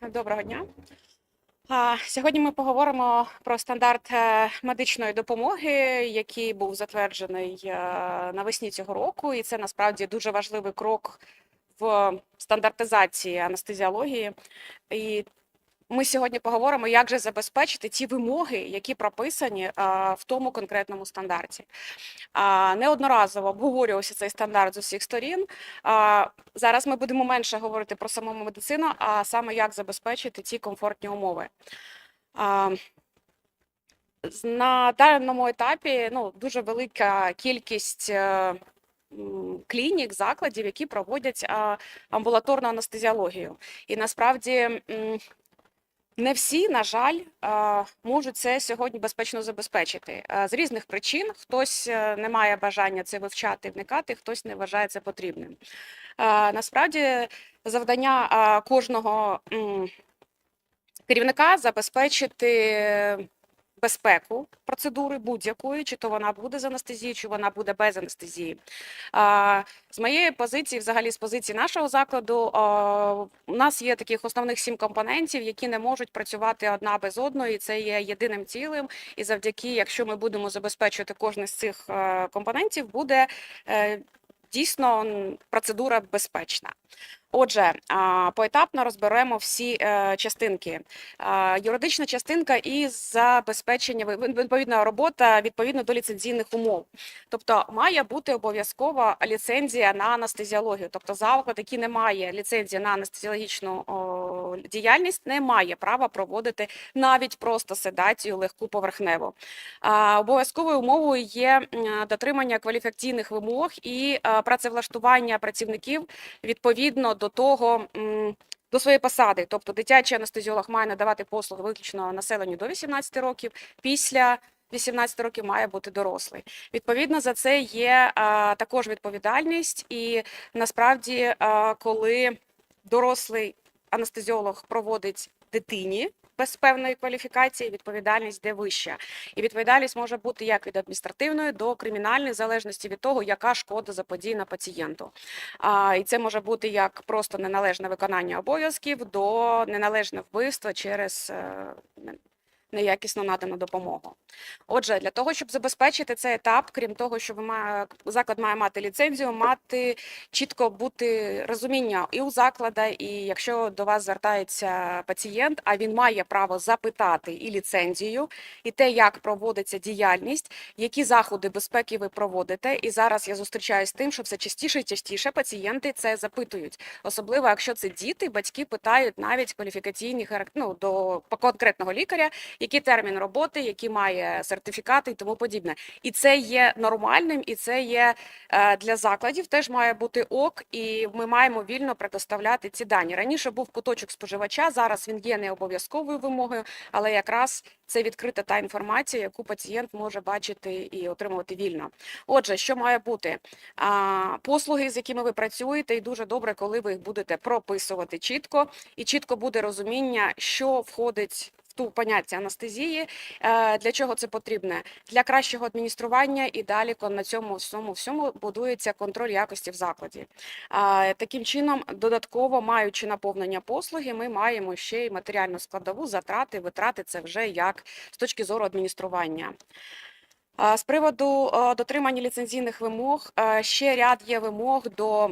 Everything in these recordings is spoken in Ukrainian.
Так, доброго дня. Сьогодні ми поговоримо про стандарт е, медичної допомоги, який був затверджений е, навесні цього року, і це насправді дуже важливий крок в стандартизації анестезіології. І ми сьогодні поговоримо, як же забезпечити ті вимоги, які прописані е, в тому конкретному стандарті. А, Неодноразово обговорювався цей стандарт з усіх сторін. А, Зараз ми будемо менше говорити про саму медицину, а саме як забезпечити ці комфортні умови. А, На даному етапі ну, дуже велика кількість е, клінік, закладів, які проводять а, амбулаторну анестезіологію. І насправді не всі, на жаль, можуть це сьогодні безпечно забезпечити. З різних причин хтось е, не має бажання це вивчати, вникати, хтось не вважає це потрібним. Насправді завдання кожного керівника забезпечити безпеку процедури будь-якої, чи то вона буде з анестезією, чи вона буде без анестезії. А, З моєї позиції, взагалі з позиції нашого закладу, у нас є таких основних сім компонентів, які не можуть працювати одна без одної. Це є єдиним цілим. І завдяки, якщо ми будемо забезпечувати кожен з цих е, компонентів, буде е, дійсно процедура безпечна. Отже, поетапно розберемо всі е, частинки. Юридична частинка і забезпечення відповідна робота відповідно до ліцензійних умов. Тобто має бути обов'язкова ліцензія на анестезіологію. Тобто заклад, який не має ліцензії на анестезіологічну діяльність, не має права проводити навіть просто седацію легку поверхневу. Обов'язковою умовою є дотримання кваліфікаційних вимог і працевлаштування працівників відповідно до того. До своєї посади, тобто дитячий анестезіолог має надавати послуги виключно населенню до 18 років. Після 18 років має бути дорослий. Відповідно за це є також відповідальність, і насправді, коли дорослий анестезіолог проводить дитині без певної кваліфікації, відповідальність де вища. І відповідальність може бути як від адміністративної до кримінальної, в залежності від того, яка шкода заподіяна пацієнту. А, і це може бути як просто неналежне виконання обов'язків до неналежне вбивство через е, неякісно надану допомогу. Отже, для того, щоб забезпечити цей етап, крім того, що ви має, заклад має мати ліцензію, мати чітко бути розуміння і у заклада, і якщо до вас звертається пацієнт, а він має право запитати і ліцензію, і те, як проводиться діяльність, які заходи безпеки ви проводите. І зараз я зустрічаюся з тим, що все частіше і частіше пацієнти це запитують, особливо якщо це діти, батьки питають навіть кваліфікаційні ну, до конкретного лікаря, який термін роботи, які має сертифікати і тому подібне. І це є нормальним, і це є е, для закладів теж має бути ок, і ми маємо вільно предоставляти ці дані. Раніше був куточок споживача, зараз він є не обов'язковою вимогою, але якраз це відкрита та інформація, яку пацієнт може бачити і отримувати вільно. Отже, що має бути? Послуги, з якими ви працюєте, і дуже добре, коли ви їх будете прописувати чітко, і чітко буде розуміння, що входить поняття анестезії. Е, Для чого це потрібне? Для кращого адміністрування і далі на цьому всьому всьому будується контроль якості в закладі. Таким чином, додатково маючи наповнення послуги, ми маємо ще й матеріальну складову, затрати, витрати це вже як з точки зору адміністрування. З приводу е, дотримання ліцензійних вимог, е, ще ряд є вимог до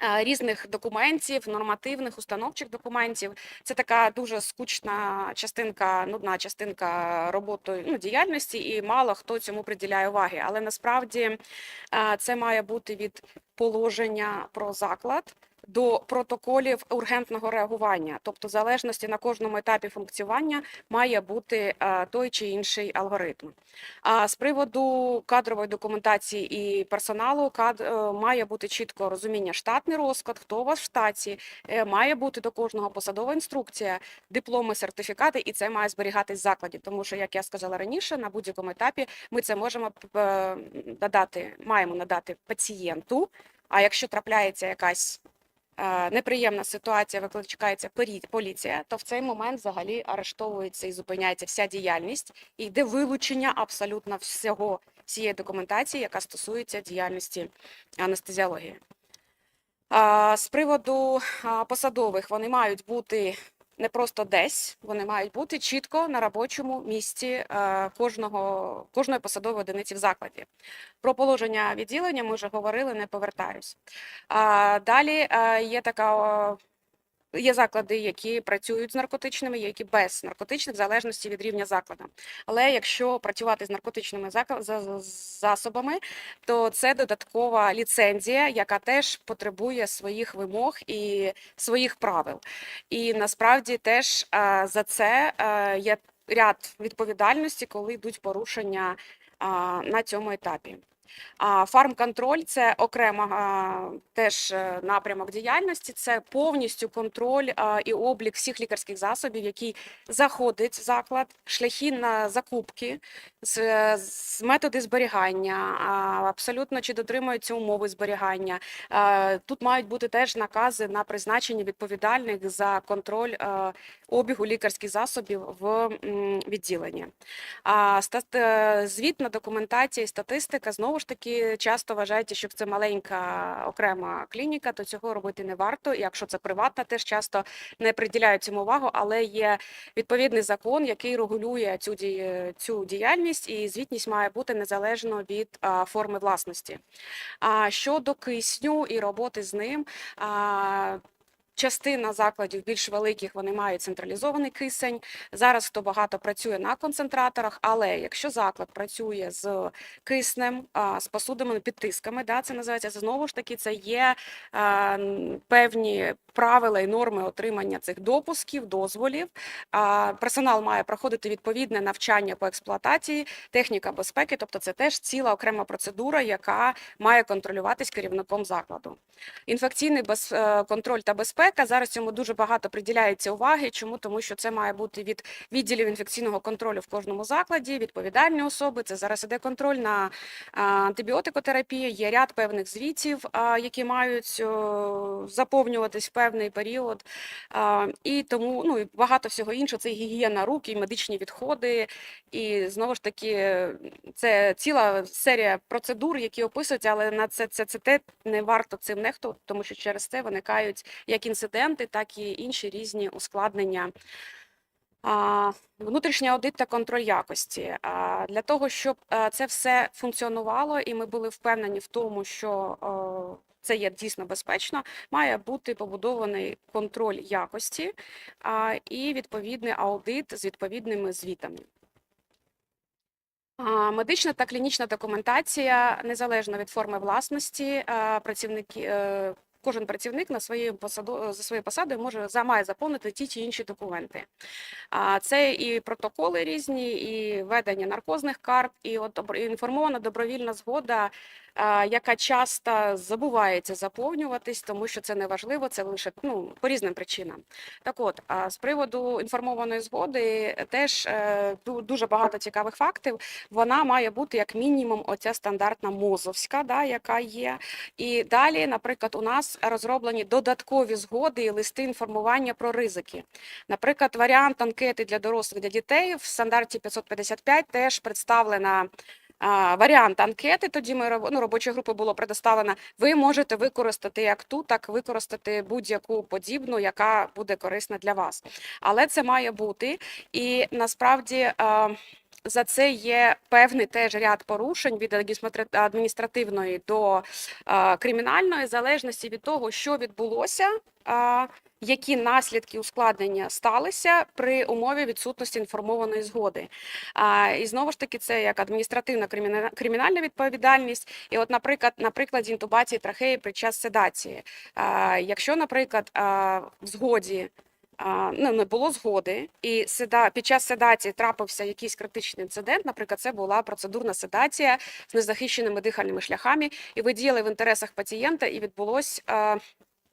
різних документів, нормативних, установчих документів. Це така дуже скучна частинка, нудна частинка роботи ну, діяльності, і мало хто цьому приділяє уваги. Але насправді е, це має бути від положення про заклад. До протоколів ургентного реагування, тобто в залежності на кожному етапі функціонування має бути е, той чи інший алгоритм. А з приводу кадрової документації і персоналу, е, має бути чітко розуміння штатний розклад, хто у вас в штаті, е, має бути до кожного посадова інструкція, дипломи, сертифікати, і це має зберігатись в закладі. Тому що, як я сказала раніше, на будь-якому етапі ми це можемо надати, маємо надати пацієнту. А якщо трапляється якась неприємна ситуація, викликається поліція, то в цей момент взагалі арештовується і зупиняється вся діяльність, і йде вилучення абсолютно всього всієї документації, яка стосується діяльності анестезіології. З приводу посадових вони мають бути не просто десь, вони мають бути чітко на робочому місці е, кожного, кожної посадової одиниці в закладі. Про положення відділення ми вже говорили, не повертаюсь. Далі е, є така. Є заклади, які працюють з наркотичними, є які без наркотичних, в залежності від рівня закладу. Але якщо працювати з наркотичними засобами, то це додаткова ліцензія, яка теж потребує своїх вимог і своїх правил. І насправді теж е, за це е, є ряд відповідальності, коли йдуть порушення а, на цьому етапі. Фармконтроль це окрема теж е, напрямок діяльності. Це повністю контроль і облік всіх лікарських засобів, які заходить в заклад, шляхи на закупки, з, з методи зберігання, абсолютно чи дотримуються умови зберігання. Тут мають бути теж накази на призначення відповідальних за контроль обігу лікарських засобів в відділенні. Е, звітна документація і статистика знову ж таки часто вважається, що це маленька окрема клініка, то цього робити не варто. Якщо це приватна, теж часто не приділяють цьому увагу, але є відповідний закон, який регулює цю цю діяльність, і звітність має бути незалежно від а, форми власності. А щодо кисню і роботи з ним. А, Частина закладів більш великих вони мають централізований кисень. Зараз хто багато працює на концентраторах, але якщо заклад працює з киснем, з посудами під тисками, да, це називається знову ж таки. Це є н- певні правила і норми отримання цих допусків, дозволів. А, персонал має проходити відповідне навчання по експлуатації, техніка безпеки, тобто це теж ціла окрема процедура, яка має контролюватись керівником закладу. Інфекційний без, е, контроль та безпека зараз цьому дуже багато приділяється уваги. Чому? Тому що це має бути від відділів інфекційного контролю в кожному закладі, відповідальні особи. Це зараз іде контроль на антибіотикотерапію. Є ряд певних звітів, які мають заповнюватись в певний період. І тому ну і багато всього іншого. Це гігієна рук, і медичні відходи. І знову ж таки, це ціла серія процедур, які описуються, але на це це, це те не варто цим нехтувати, тому що через це виникають як інциденти, так і інші різні ускладнення. Внутрішній аудит та контроль якості. Для того, щоб е, це все функціонувало, і ми були впевнені в тому, що е, це є дійсно безпечно, має бути побудований контроль якості і відповідний аудит з відповідними звітами. Медична та клінічна документація незалежно від форми власності, е, працівники. Е, Кожен працівник на своєю посаду за своєю посадою може за має заповнити ті чи інші документи. А це і протоколи різні, і ведення наркозних карт, і от інформована добровільна згода, яка часто забувається заповнюватись, тому що це не важливо, це лише ну по різним причинам. Так от, з приводу інформованої згоди теж е, дуже багато цікавих фактів. Вона має бути як мінімум оця стандартна мозовська, да, яка є. І далі, наприклад, у нас розроблені додаткові згоди і листи інформування про ризики. Наприклад, варіант анкети для дорослих для дітей в стандарті 555 теж представлена. Варіант анкети, тоді ми ну, робочої групи було предоставлено. Ви можете використати як ту, так використати будь-яку подібну, яка буде корисна для вас. Але це має бути. І насправді за це є певний теж ряд порушень від адміністративної до кримінальної, залежності від того, що відбулося. які наслідки ускладнення сталися при умові відсутності інформованої згоди. І знову ж таки, це як адміністративна кримінальна відповідальність. І, от, наприклад, на прикладі інтубації трахеї під час седації. Якщо, наприклад, в згоді. Ну, не було згоди, і седа під час седації трапився якийсь критичний інцидент. Наприклад, це була процедурна седація з незахищеними дихальними шляхами, і ви діяли в інтересах пацієнта, і відбулось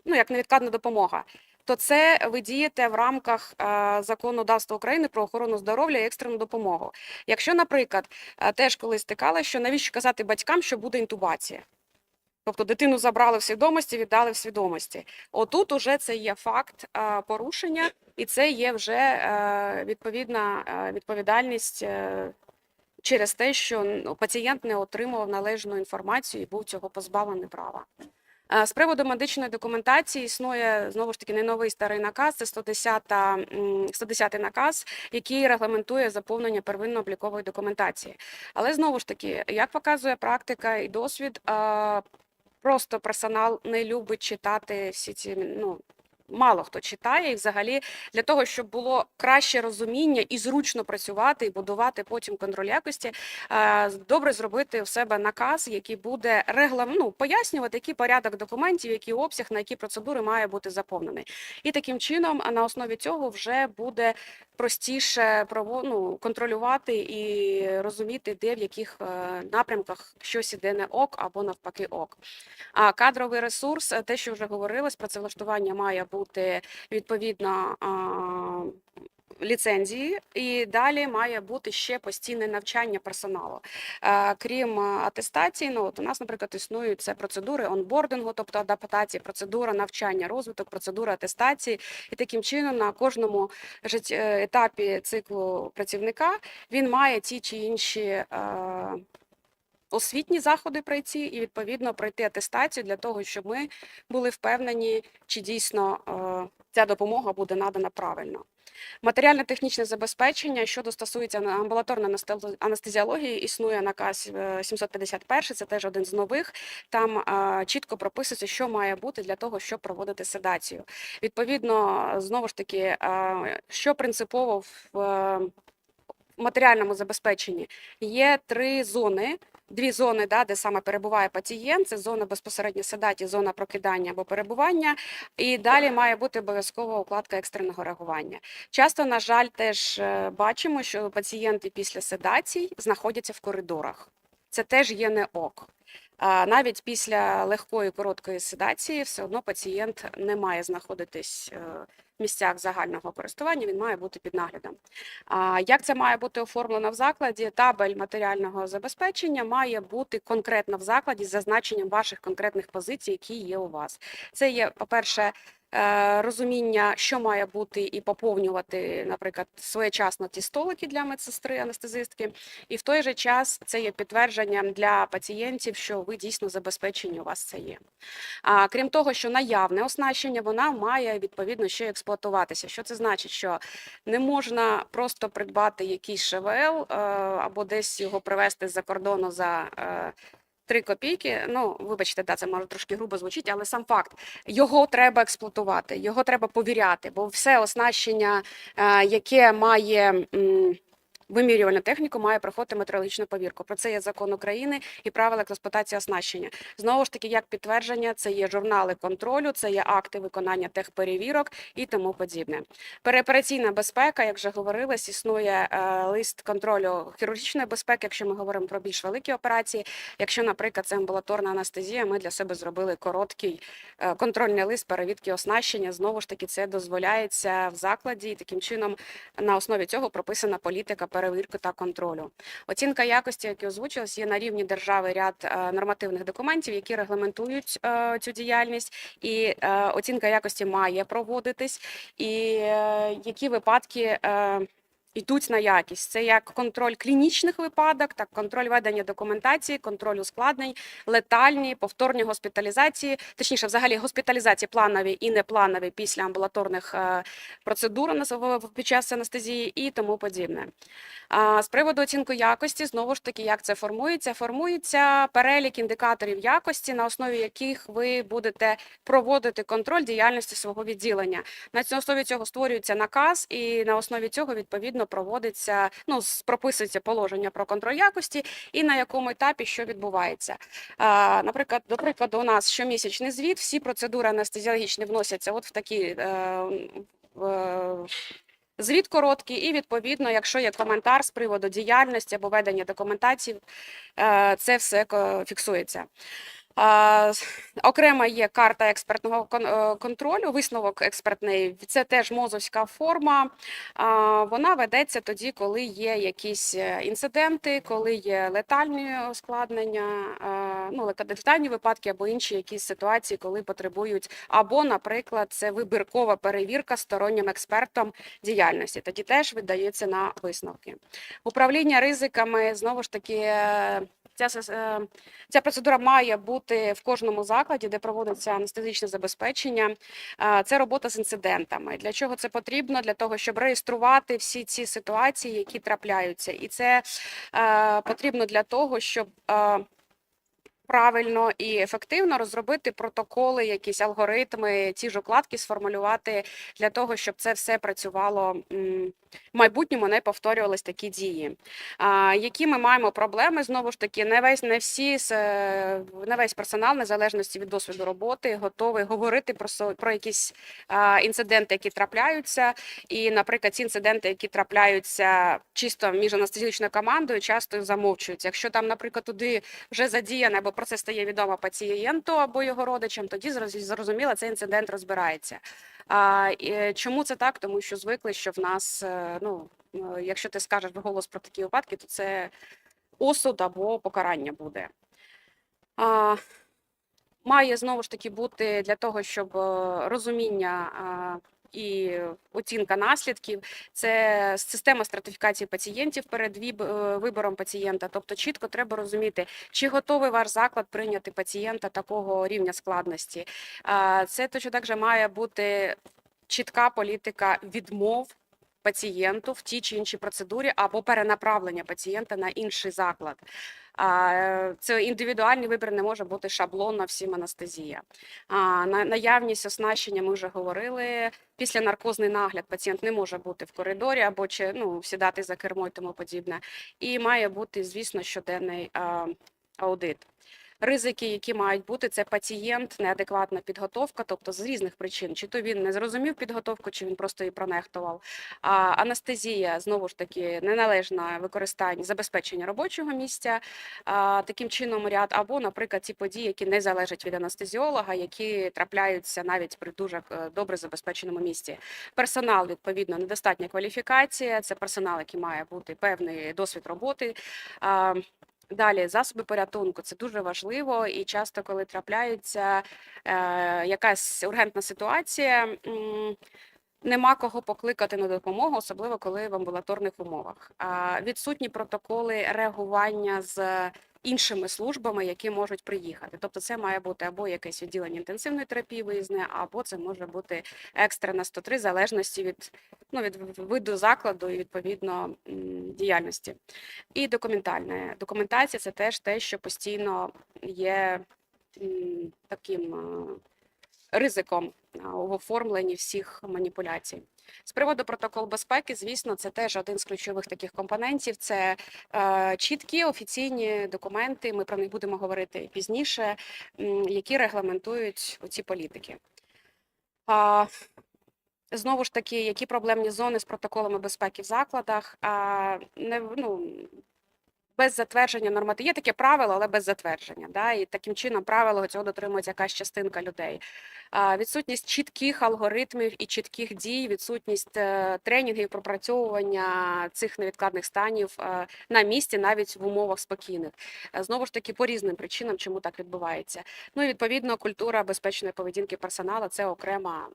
ну як невідкладна допомога то це ви дієте в рамках законодавства України про охорону здоров'я і екстрену допомогу. Якщо, наприклад, теж коли стикала, що навіщо казати батькам, що буде інтубація? Тобто дитину забрали в свідомості, віддали в свідомості. Отут уже це є факт порушення, і це є вже е, відповідна е, відповідальність е, через те, що ну, пацієнт не отримував належну інформацію і був цього позбавлений права. З приводу медичної документації існує знову ж таки не новий старий наказ. Це 110 м, 110 наказ, який регламентує заповнення первинно-облікової документації. Але знову ж таки, як показує практика і досвід, просто персонал не любить читати всі ці ну. Мало хто читає, і взагалі для того, щоб було краще розуміння і зручно працювати і будувати потім контроль якості, е, добре зробити в себе наказ, який буде реглам... ну, пояснювати, який порядок документів, який обсяг, на які процедури має бути заповнений. І таким чином, на основі цього вже буде простіше ну, контролювати і розуміти, де в яких е, напрямках щось іде не ок або навпаки ок. А кадровий ресурс, е, те, що вже говорилось, працевлаштування має бути відповідно. Ліцензії і далі має бути ще постійне навчання персоналу. Е, Крім е, атестації, ну от у нас, наприклад, існують це процедури онбордингу, тобто адаптації, процедура навчання, розвиток, процедура атестації, і таким чином на кожному е, етапі циклу працівника він має ті чи інші. Е, Освітні заходи пройти і відповідно пройти атестацію для того, щоб ми були впевнені, чи дійсно е, ця допомога буде надана правильно. Матеріально-технічне забезпечення, що стосується амбулаторної анестез- анестезіології, існує наказ е, 751, це теж один з нових. Там е, чітко прописується, що має бути для того, щоб проводити седацію. Відповідно, знову ж таки, е, що принципово е, в матеріальному забезпеченні є три зони. Дві зони, да, де саме перебуває пацієнт, це зона безпосередньо седаті, зона прокидання або перебування, і далі має бути обов'язкова укладка екстреного реагування. Часто, на жаль, теж е, бачимо, що пацієнти після седацій знаходяться в коридорах. Це теж є не ок. Навіть після легкої короткої седації все одно пацієнт не має знаходитись е, місцях загального користування, він має бути під наглядом. Як це має бути оформлено в закладі? Табель матеріального забезпечення має бути конкретно в закладі з зазначенням ваших конкретних позицій, які є у вас. Це є, по-перше, е, розуміння, що має бути, і поповнювати, наприклад, своєчасно ті столики для медсестри, анестезистки, і в той же час це є підтвердженням для пацієнтів, що ви дійсно забезпечені, у вас це є. А крім того, що наявне оснащення, вона має відповідно ще експлуатуватися. Що це значить? Що не можна просто придбати якийсь ШВЛ е, або десь його привезти з-за кордону за. е, Три копійки, ну вибачте, да, це може трошки грубо звучить, але сам факт його треба експлуатувати, його треба повіряти, бо все оснащення, е, яке має м, вимірювальну техніку, має проходити метрологічну повірку. Про це є закон України і правила експлуатації оснащення. Знову ж таки, як підтвердження, це є журнали контролю, це є акти виконання техперевірок і тому подібне. Переопераційна безпека, як вже говорилось, існує е, лист контролю хірургічної безпеки, якщо ми говоримо про більш великі операції. Якщо, наприклад, це амбулаторна анестезія, ми для себе зробили короткий е, контрольний лист перевірки оснащення. Знову ж таки, це дозволяється в закладі, і таким чином на основі цього прописана політика перевірки та контролю. Оцінка якості, які озвучилась, є на рівні держави ряд е, нормативних документів, які регламентують е, цю діяльність, і е, оцінка якості має проводитись. І які випадки. Йдуть на якість. Це як контроль клінічних випадок, так контроль ведення документації, контроль ускладнень, летальні, повторні госпіталізації, точніше, взагалі госпіталізації планові і непланові після амбулаторних е, процедур під час анестезії і тому подібне. З приводу оцінки якості, знову ж таки, як це формується? Формується перелік індикаторів якості, на основі яких ви будете проводити контроль діяльності свого відділення. На основі цього створюється наказ, і на основі цього відповідно проводиться, ну прописується положення про контроль якості і на якому етапі що відбувається. А, Наприклад, до прикладу, у нас щомісячний звіт, всі процедури анестезіологічні вносяться от в такі. е, в- Звіт короткий, і відповідно, якщо є коментар з приводу діяльності або ведення документації, е, це все фіксується. А, з- Окремо є карта експертного е, контролю, висновок експертний. Це теж мозовська форма. Вона ведеться тоді, коли є якісь е, інциденти, коли є летальні ускладнення, е, ну летальні випадки або інші якісь ситуації, коли потребують, або, наприклад, це вибіркова перевірка стороннім експертом діяльності. Тоді теж видається на висновки. Управління ризиками знову ж таки. Ця, е, ця процедура має бути в кожному закладі, де проводиться анестезичне забезпечення. Це робота з інцидентами. Для чого це потрібно? Для того, щоб реєструвати всі ці ситуації, які трапляються. І це е, потрібно для того, щоб е, правильно і ефективно розробити протоколи, якісь алгоритми, ті ж укладки сформулювати для того, щоб це все працювало в майбутньому, не повторювались такі дії. А, які ми маємо проблеми? Знову ж таки, не весь не всі е, не весь персонал, незалежності від досвіду роботи, готовий говорити про про якісь а, інциденти, які трапляються. І, наприклад, ці інциденти, які трапляються чисто між анестезичною командою, часто замовчуються. Якщо там, наприклад, туди вже задіяне або про це стає відомо пацієнту або його родичам, тоді зрозуміло, цей інцидент розбирається. А, е, чому це так? Тому що звикли, що в нас, е, ну, е, якщо ти скажеш вголос про такі випадки, то це осуд або покарання буде. А, має знову ж таки бути для того, щоб розуміння і оцінка наслідків, це система стратифікації пацієнтів перед е, вибором пацієнта. Тобто чітко треба розуміти, чи готовий ваш заклад прийняти пацієнта такого рівня складності. Це точно так же має бути чітка політика відмов пацієнту в тій чи іншій процедурі або перенаправлення пацієнта на інший заклад. Це індивідуальний вибір не може бути шаблонна всім анестезія. На- Наявність оснащення ми вже говорили. Після наркозний нагляд пацієнт не може бути в коридорі або чи ну сідати за кермо і тому подібне. І має бути, звісно, щоденний аудит. Ризики, які мають бути, це пацієнт, неадекватна підготовка, тобто з різних причин, чи то він не зрозумів підготовку, чи він просто її пронехтував. А анестезія знову ж таки неналежне використання забезпечення робочого місця, а, таким чином ряд, або, наприклад, ті події, які не залежать від анестезіолога, які трапляються навіть при дуже е, добре забезпеченому місці. Персонал, відповідно, недостатня кваліфікація, це персонал, який має бути певний досвід роботи. Далі засоби порятунку це дуже важливо, і часто, коли трапляється е, якась ургентна ситуація, м, нема кого покликати на допомогу, особливо коли в амбулаторних умовах. Відсутні протоколи реагування з іншими службами, які можуть приїхати. Тобто, це має бути або якесь відділення інтенсивної терапії виїзне, або це може бути екстрена 103, в залежності від ну від виду закладу і відповідно діяльності. І документальне документація це теж те, що постійно є таким ризиком у оформленні всіх маніпуляцій. З приводу протоколу безпеки, звісно, це теж один з ключових таких компонентів. Це е, чіткі офіційні документи. Ми про них будемо говорити пізніше, які регламентують ці політики. А, Знову ж таки, які проблемні зони з протоколами безпеки в закладах? А, не, ну, без затвердження нормативів. Є таке правило, але без затвердження. Да? І таким чином правило цього дотримується якась частинка людей. Відсутність чітких алгоритмів і чітких дій, відсутність е, тренінгів, пропрацьовування цих невідкладних станів е, на місці, навіть в умовах спокійних. Е, Знову ж таки, по різним причинам, чому так відбувається. Ну і відповідно, культура безпечної поведінки персоналу це окрема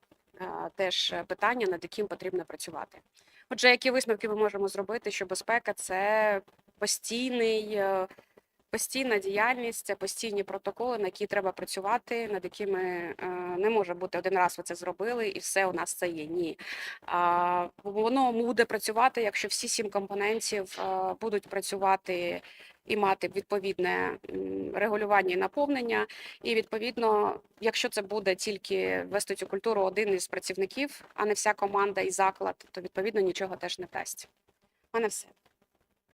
теж питання, над яким потрібно працювати. Отже, які висновки ми можемо зробити, що безпека це постійний, е, постійна діяльність, це постійні протоколи, на які треба працювати, над якими е, не може бути один раз ви це зробили, і все у нас це є. Ні. Воно буде працювати, якщо всі сім компонентів е, будуть працювати і мати відповідне регулювання і наповнення. І відповідно, якщо це буде тільки вести цю культуру один із працівників, а не вся команда і заклад, то відповідно нічого теж не дасть. У мене все.